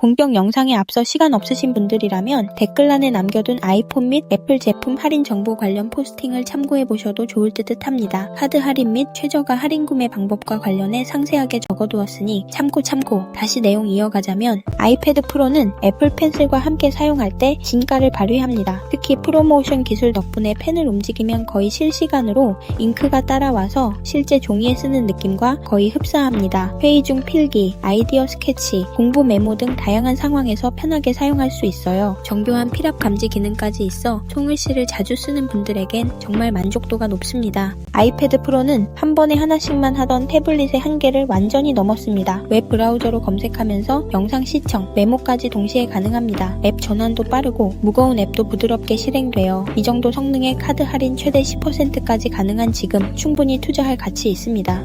본격 영상에 앞서 시간 없으신 분들이라면 댓글란에 남겨둔 아이폰 및 애플 제품 할인 정보 관련 포스팅을 참고해 보셔도 좋을 듯 합니다. 카드 할인 및 최저가 할인 구매 방법과 관련해 상세하게 적어두었으니 참고 참고. 다시 내용 이어가자면 아이패드 프로는 애플 펜슬과 함께 사용할 때 진가를 발휘합니다. 특히 프로모션 기술 덕분에 펜을 움직이면 거의 실시간으로 잉크가 따라와서 실제 종이에 쓰는 느낌과 거의 흡사합니다. 회의 중 필기, 아이디어 스케치, 공부 메모 등다 양한 상황에서 편하게 사용할 수 있어요. 정교한 필압 감지 기능까지 있어 총글씨를 자주 쓰는 분들에겐 정말 만족도가 높습니다. 아이패드 프로는 한 번에 하나씩만 하던 태블릿의 한계를 완전히 넘었습니다. 웹 브라우저로 검색하면서 영상 시청, 메모까지 동시에 가능합니다. 앱 전환도 빠르고 무거운 앱도 부드럽게 실행되어 이 정도 성능의 카드 할인 최대 10%까지 가능한 지금 충분히 투자할 가치 있습니다.